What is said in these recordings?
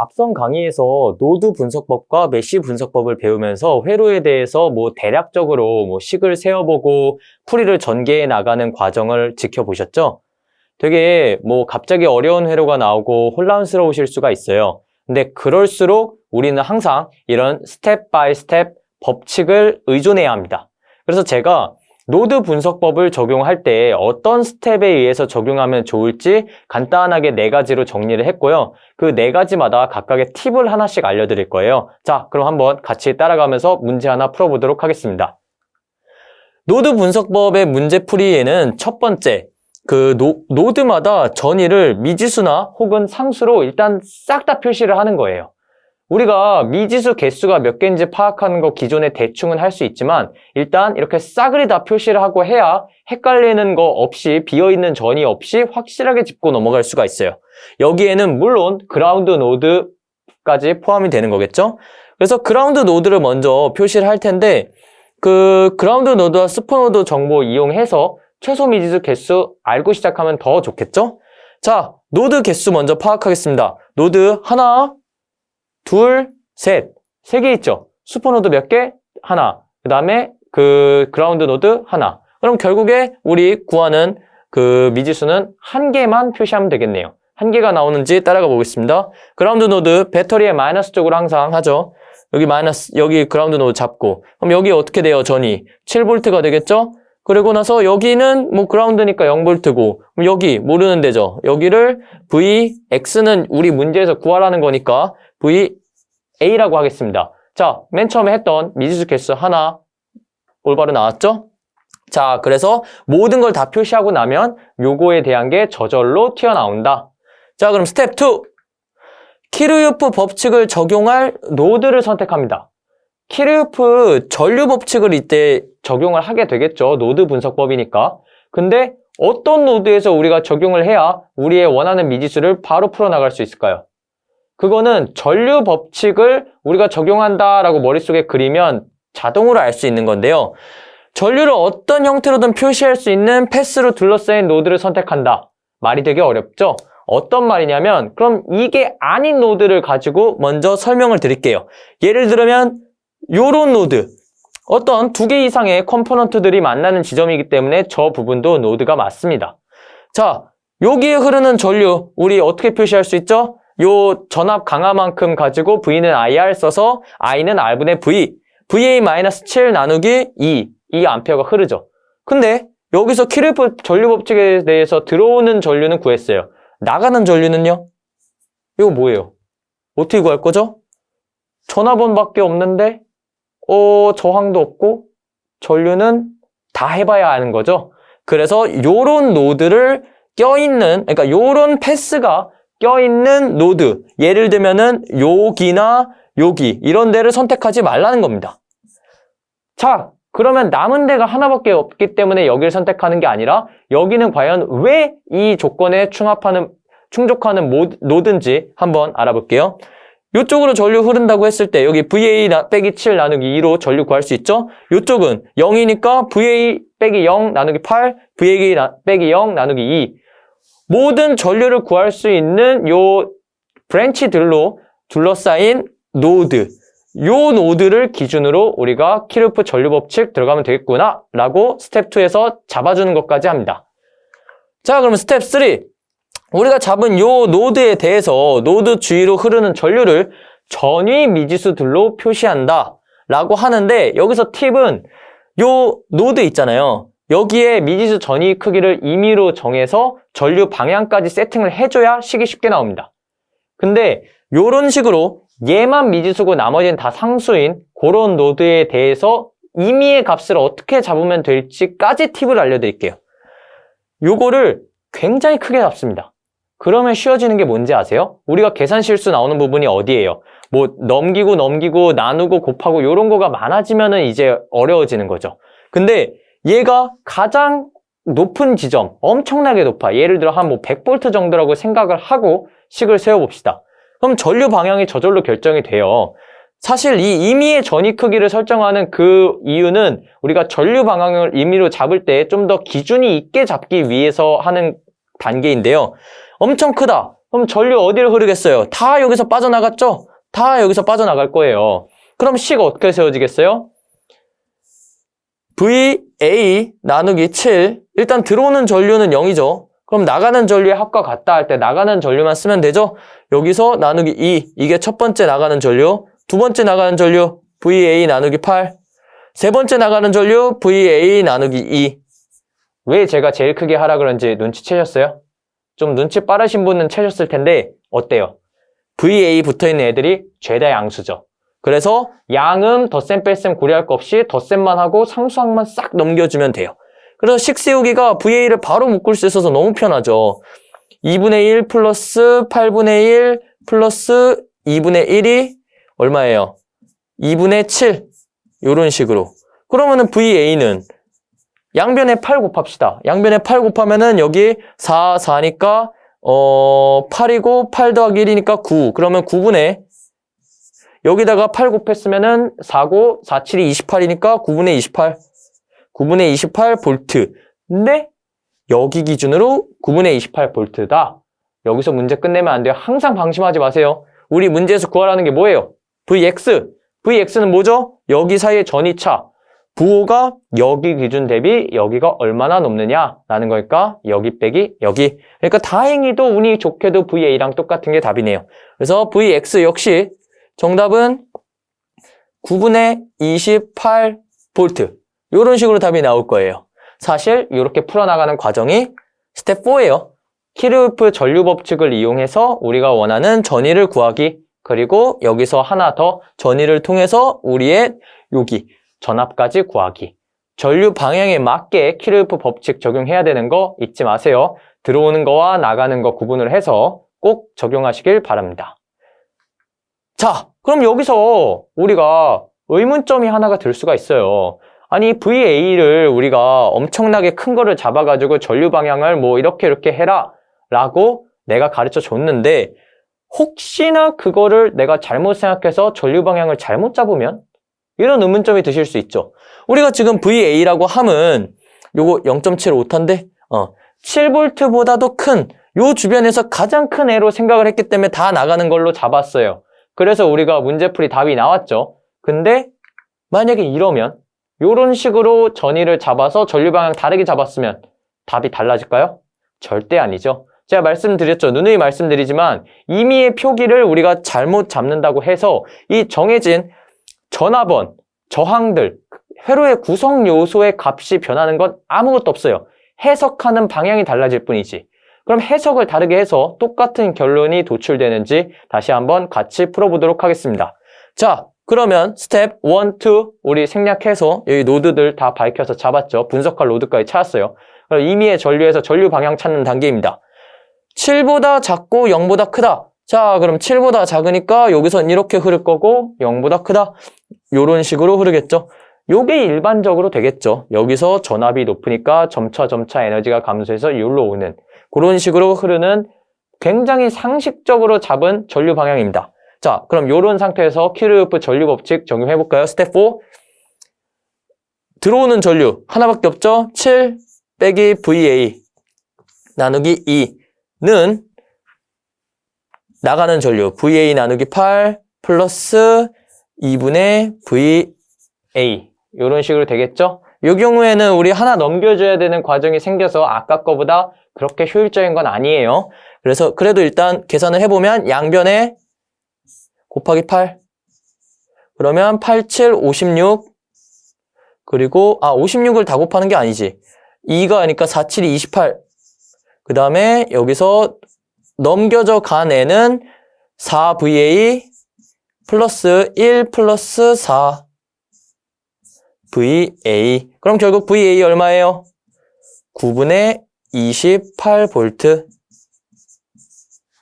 앞선 강의에서 노드 분석법과 메시 분석법을 배우면서 회로에 대해서 뭐 대략적으로 뭐 식을 세어보고 풀이를 전개해 나가는 과정을 지켜보셨죠? 되게 뭐 갑자기 어려운 회로가 나오고 혼란스러우실 수가 있어요. 근데 그럴수록 우리는 항상 이런 스텝 바이 스텝 법칙을 의존해야 합니다. 그래서 제가 노드 분석법을 적용할 때 어떤 스텝에 의해서 적용하면 좋을지 간단하게 네 가지로 정리를 했고요. 그 네 가지마다 각각의 팁을 하나씩 알려드릴 거예요. 자, 그럼 한번 같이 따라가면서 문제 하나 풀어보도록 하겠습니다. 노드 분석법의 문제풀이에는 첫 번째, 그 노, 노드마다 전위를 미지수나 혹은 상수로 일단 싹 다 표시를 하는 거예요. 우리가 미지수 개수가 몇 개인지 파악하는 거 기존에 대충은 할 수 있지만 일단 이렇게 싸그리 다 표시를 하고 해야 헷갈리는 거 없이 비어있는 전이 없이 확실하게 짚고 넘어갈 수가 있어요. 여기에는 물론 그라운드 노드까지 포함이 되는 거겠죠? 그래서 그라운드 노드를 먼저 표시를 할 텐데 그 그라운드 노드와 스포 노드 정보 이용해서 최소 미지수 개수 알고 시작하면 더 좋겠죠? 자, 노드 개수 먼저 파악하겠습니다. 노드 하나, 둘, 셋. 세 개 있죠? 슈퍼 노드 몇 개? 하나. 그 다음에 그 그라운드 노드 하나. 그럼 결국에 우리 구하는 그 미지수는 한 개만 표시하면 되겠네요. 한 개가 나오는지 따라가 보겠습니다. 그라운드 노드 배터리의 마이너스 쪽으로 항상 하죠. 여기 마이너스, 여기 그라운드 노드 잡고. 그럼 여기 어떻게 돼요, 전이? 7V가 되겠죠? 그리고 나서 여기는 뭐 그라운드니까 0V고 그럼 여기 모르는 데죠. 여기를 V, X는 우리 문제에서 구하라는 거니까 V, A라고 하겠습니다. 자, 맨 처음에 했던 미지수 개수 하나 올바로 나왔죠? 자, 그래서 모든 걸 다 표시하고 나면 요거에 대한 게 저절로 튀어나온다. 자, 그럼 스텝 2. 키르유프 법칙을 적용할 노드를 선택합니다. 키르유프 전류 법칙을 이때 적용을 하게 되겠죠. 노드 분석법이니까. 근데 어떤 노드에서 우리가 적용을 해야 우리의 원하는 미지수를 바로 풀어나갈 수 있을까요? 그거는 전류 법칙을 우리가 적용한다라고 머릿속에 그리면 자동으로 알 수 있는 건데요. 전류를 어떤 형태로든 표시할 수 있는 패스로 둘러싸인 노드를 선택한다. 말이 되게 어렵죠? 어떤 말이냐면 그럼 이게 아닌 노드를 가지고 먼저 설명을 드릴게요. 예를 들면 요런 노드 어떤 두 개 이상의 컴포넌트들이 만나는 지점이기 때문에 저 부분도 노드가 맞습니다. 자, 여기에 흐르는 전류 우리 어떻게 표시할 수 있죠? 요 전압 강화만큼 가지고 V는 IR 써서 I는 R분의 V VA-7 나누기 2 이 암페어가 흐르죠. 근데 여기서 키르프 전류 법칙에 대해서 들어오는 전류는 구했어요. 나가는 전류는요? 이거 뭐예요? 어떻게 구할 거죠? 전압원밖에 없는데 어, 저항도 없고 전류는 다 해봐야 하는 거죠. 그래서 요런 노드를 껴있는 그러니까 요런 패스가 껴있는 노드 예를 들면은 여기나 여기 이런 데를 선택하지 말라는 겁니다. 자 그러면 남은 데가 하나밖에 없기 때문에 여기를 선택하는 게 아니라 여기는 과연 왜 이 조건에 충합하는 충족하는 모, 노든지 한번 알아볼게요. 이쪽으로 전류 흐른다고 했을 때 여기 VA 나, 빼기 7 나누기 2로 전류 구할 수 있죠? 이쪽은 0이니까 VA 빼기 0 나누기 8, VA 나, 빼기 0 나누기 2 모든 전류를 구할 수 있는 요 브랜치들로 둘러싸인 노드 요 노드를 기준으로 우리가 키르프 전류 법칙 들어가면 되겠구나 라고 스텝 2에서 잡아주는 것까지 합니다. 자 그럼 스텝 3 우리가 잡은 요 노드에 대해서 노드 주위로 흐르는 전류를 전위 미지수들로 표시한다 라고 하는데 여기서 팁은 요 노드 있잖아요. 여기에 미지수 전위 크기를 임의로 정해서 전류 방향까지 세팅을 해줘야 식이 쉽게 나옵니다. 근데 요런 식으로 얘만 미지수고 나머지는 다 상수인 그런 노드에 대해서 임의의 값을 어떻게 잡으면 될지까지 팁을 알려드릴게요. 요거를 굉장히 크게 잡습니다. 그러면 쉬워지는 게 뭔지 아세요? 우리가 계산 실수 나오는 부분이 어디예요? 뭐 넘기고 넘기고 나누고 곱하고 이런 거가 많아지면은 이제 어려워지는 거죠. 근데 얘가 가장 높은 지점, 엄청나게 높아. 예를 들어 한 뭐 100V 정도라고 생각을 하고 식을 세워봅시다. 그럼 전류 방향이 저절로 결정이 돼요. 사실 이 임의의 전위 크기를 설정하는 그 이유는 우리가 전류 방향을 임의로 잡을 때 좀 더 기준이 있게 잡기 위해서 하는 단계인데요. 엄청 크다. 그럼 전류 어디로 흐르겠어요? 다 여기서 빠져나갔죠? 다 여기서 빠져나갈 거예요. 그럼 C가 어떻게 세워지겠어요? VA 나누기 7. 일단 들어오는 전류는 0이죠. 그럼 나가는 전류의 합과 같다 할 때 나가는 전류만 쓰면 되죠? 여기서 나누기 2. 이게 첫 번째 나가는 전류. 두 번째 나가는 전류 VA 나누기 8. 세 번째 나가는 전류 VA 나누기 2. 왜 제가 제일 크게 하라 그런지 눈치채셨어요? 좀 눈치 빠르신 분은 채셨을 텐데 어때요? VA 붙어있는 애들이 죄다 양수죠. 그래서 양은 덧셈 뺄셈 고려할 거 없이 덧셈만 하고 상수항만 싹 넘겨주면 돼요. 그래서 식 세우기가 VA를 바로 묶을 수 있어서 너무 편하죠. 2분의 1 플러스 8분의 1 플러스 2분의 1이 얼마예요? 2분의 7 이런 식으로. 그러면은 VA는 양변에 8 곱합시다. 양변에 8 곱하면은 여기 4, 4니까 어 8이고 8 더하기 1이니까 9. 그러면 9분의 여기다가 8 곱했으면은 4고 4, 7이 28이니까 9분의 28. 9분의 28 볼트. 근데 여기 기준으로 9분의 28 볼트다. 여기서 문제 끝내면 안 돼요. 항상 방심하지 마세요. 우리 문제에서 구하라는 게 뭐예요? VX. VX는 뭐죠? 여기 사이의 전이차. 부호가 여기 기준 대비 여기가 얼마나 높느냐라는 거니까 여기 빼기 여기. 그러니까 다행히도 운이 좋게도 VA랑 똑같은 게 답이네요. 그래서 VX 역시 정답은 9분의 28 볼트. 이런 식으로 답이 나올 거예요. 사실 이렇게 풀어나가는 과정이 스텝 4예요. 키르우프 전류 법칙을 이용해서 우리가 원하는 전위를 구하기 그리고 여기서 하나 더 전위를 통해서 우리의 여기 전압까지 구하기. 전류 방향에 맞게 키르우프 법칙 적용해야 되는 거 잊지 마세요. 들어오는 거와 나가는 거 구분을 해서 꼭 적용하시길 바랍니다. 자, 그럼 여기서 우리가 의문점이 하나가 들 수가 있어요. 아니 VA를 우리가 엄청나게 큰 거를 잡아가지고 전류 방향을 뭐 이렇게 이렇게 해라 라고 내가 가르쳐 줬는데 혹시나 그거를 내가 잘못 생각해서 전류 방향을 잘못 잡으면 이런 의문점이 드실 수 있죠. 우리가 지금 VA라고 함은 요거 0.75탄데 어, 7V보다도 큰 요 주변에서 가장 큰 애로 생각을 했기 때문에 다 나가는 걸로 잡았어요. 그래서 우리가 문제풀이 답이 나왔죠. 근데 만약에 이러면 이런 식으로 전위를 잡아서 전류 방향 다르게 잡았으면 답이 달라질까요? 절대 아니죠. 제가 말씀드렸죠. 누누이 말씀드리지만 임의의 표기를 우리가 잘못 잡는다고 해서 이 정해진 전압원, 저항들, 회로의 구성 요소의 값이 변하는 건 아무것도 없어요. 해석하는 방향이 달라질 뿐이지. 그럼 해석을 다르게 해서 똑같은 결론이 도출되는지 다시 한번 같이 풀어보도록 하겠습니다. 자, 그러면 스텝 1, 2 우리 생략해서 여기 노드들 다 밝혀서 잡았죠. 분석할 노드까지 찾았어요. 그럼 임의의 전류에서 전류 방향 찾는 단계입니다. 7보다 작고 0보다 크다. 자, 그럼 7보다 작으니까 여기선 이렇게 흐를 거고 0보다 크다. 요런 식으로 흐르겠죠. 요게 일반적으로 되겠죠. 여기서 전압이 높으니까 점차 점차 에너지가 감소해서 여기로 오는 그런 식으로 흐르는 굉장히 상식적으로 잡은 전류 방향입니다. 자, 그럼 이런 상태에서 키르우프 전류 법칙 적용해 볼까요? 스텝 4. 들어오는 전류 하나밖에 없죠? 7 빼기 VA 나누기 2는 나가는 전류 VA 나누기 8 플러스 2분의 VA 이런 식으로 되겠죠? 이 경우에는 우리 하나 넘겨줘야 되는 과정이 생겨서 아까 거보다 그렇게 효율적인 건 아니에요. 그래서 그래도 일단 계산을 해보면 양변에 곱하기 8 그러면 8, 7, 56 그리고 아 56을 다 곱하는 게 아니지 2가 아니까 4, 7, 28 그 다음에 여기서 넘겨져 간 애는 4VA 플러스 1 플러스 4 VA 그럼 결국 VA 얼마예요? 9분의 28V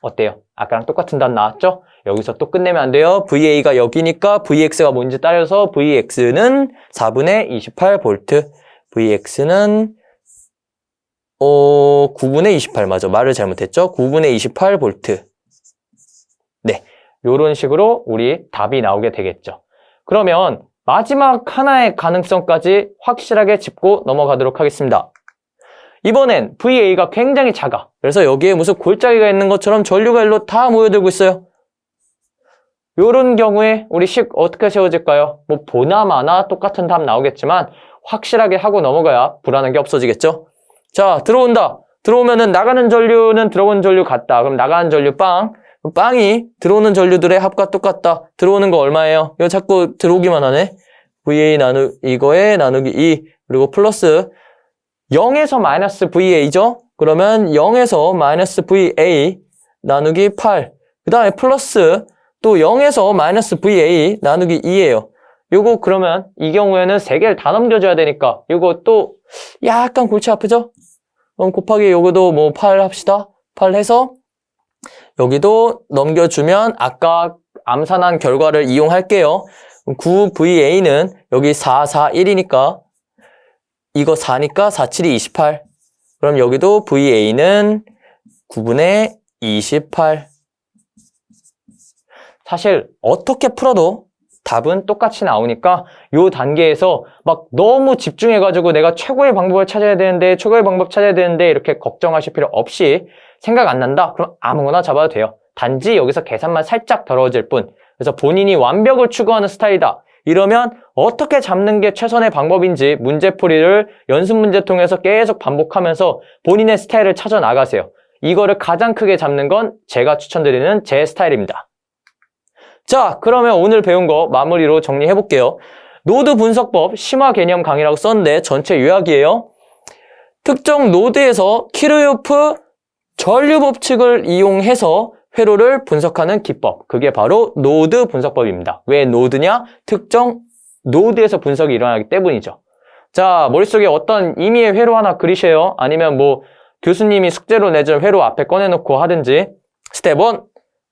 어때요? 아까랑 똑같은 답 나왔죠? 여기서 또 끝내면 안 돼요. VA가 여기니까 VX가 뭔지 따져서 VX는 4분의 28V VX는 어, 9분의 28 맞아. 말을 잘못했죠? 9분의 28V 네, 이런 식으로 우리 답이 나오게 되겠죠. 그러면 마지막 하나의 가능성까지 확실하게 짚고 넘어가도록 하겠습니다. 이번엔 VA가 굉장히 작아. 그래서 여기에 무슨 골짜기가 있는 것처럼 전류가 일로 다 모여들고 있어요. 이런 경우에 우리 식 어떻게 세워질까요? 뭐 보나마나 똑같은 답 나오겠지만 확실하게 하고 넘어가야 불안한 게 없어지겠죠? 자, 들어온다. 들어오면은 나가는 전류는 들어오는 전류 같다. 그럼 나가는 전류 빵. 빵이 들어오는 전류들의 합과 똑같다. 들어오는 거 얼마예요? 이거 자꾸 들어오기만 하네. VA 나누, 이거에 나누기 2. 그리고 플러스 0에서 마이너스 VA죠? 그러면 0에서 마이너스 VA 나누기 8. 그 다음에 플러스 또 0에서 마이너스 VA 나누기 2예요. 요거 그러면 이 경우에는 세 개를 다 넘겨줘야 되니까 요거 또 약간 골치 아프죠? 그럼 곱하기 요거도 뭐 8 합시다. 8 해서 여기도 넘겨주면 아까 암산한 결과를 이용할게요. 9VA는 여기 4, 4, 1이니까 이거 4니까 4, 7이 28. 그럼 여기도 VA는 9분의 28. 사실 어떻게 풀어도 답은 똑같이 나오니까 요 단계에서 막 너무 집중해가지고 내가 최고의 방법을 찾아야 되는데 최고의 방법 찾아야 되는데 이렇게 걱정하실 필요 없이 생각 안 난다? 그럼 아무거나 잡아도 돼요. 단지 여기서 계산만 살짝 더러워질 뿐. 그래서 본인이 완벽을 추구하는 스타일이다. 이러면 어떻게 잡는 게 최선의 방법인지 문제풀이를 연습 문제 통해서 계속 반복하면서 본인의 스타일을 찾아 나가세요. 이거를 가장 크게 잡는 건 제가 추천드리는 제 스타일입니다. 자, 그러면 오늘 배운 거 마무리로 정리해 볼게요. 노드 분석법 심화 개념 강의라고 썼는데 전체 요약이에요. 특정 노드에서 키르요프 전류 법칙을 이용해서 회로를 분석하는 기법. 그게 바로 노드 분석법입니다. 왜 노드냐? 특정 노드에서 분석이 일어나기 때문이죠. 자, 머릿속에 어떤 의미의 회로 하나 그리세요. 아니면 뭐 교수님이 숙제로 내준 회로 앞에 꺼내놓고 하든지. 스텝 1.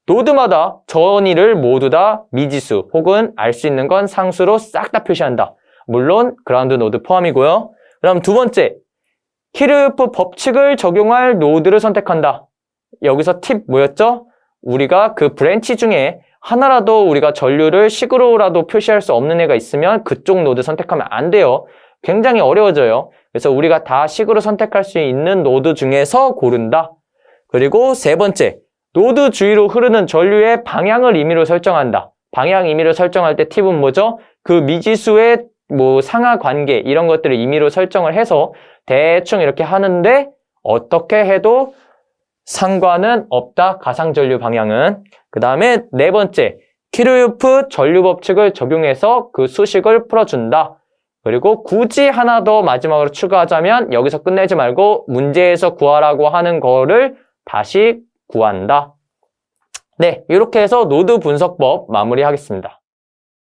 노드마다 전위를 모두 다 미지수 혹은 알 수 있는 건 상수로 싹 다 표시한다. 물론 그라운드 노드 포함이고요. 그럼 두 번째, 키르프 법칙을 적용할 노드를 선택한다. 여기서 팁 뭐였죠? 우리가 그 브랜치 중에 하나라도 우리가 전류를 식으로라도 표시할 수 없는 애가 있으면 그쪽 노드 선택하면 안 돼요. 굉장히 어려워져요. 그래서 우리가 다 식으로 선택할 수 있는 노드 중에서 고른다. 그리고 세 번째, 노드 주위로 흐르는 전류의 방향을 임의로 설정한다. 방향 임의로 설정할 때 팁은 뭐죠? 그 미지수의 뭐 상하 관계 이런 것들을 임의로 설정을 해서 대충 이렇게 하는데 어떻게 해도 상관은 없다. 가상 전류 방향은. 그 다음에 네 번째, 키르요프 전류 법칙을 적용해서 그 수식을 풀어준다. 그리고 굳이 하나 더 마지막으로 추가하자면 여기서 끝내지 말고 문제에서 구하라고 하는 거를 다시 구한다. 네, 이렇게 해서 노드 분석법 마무리하겠습니다.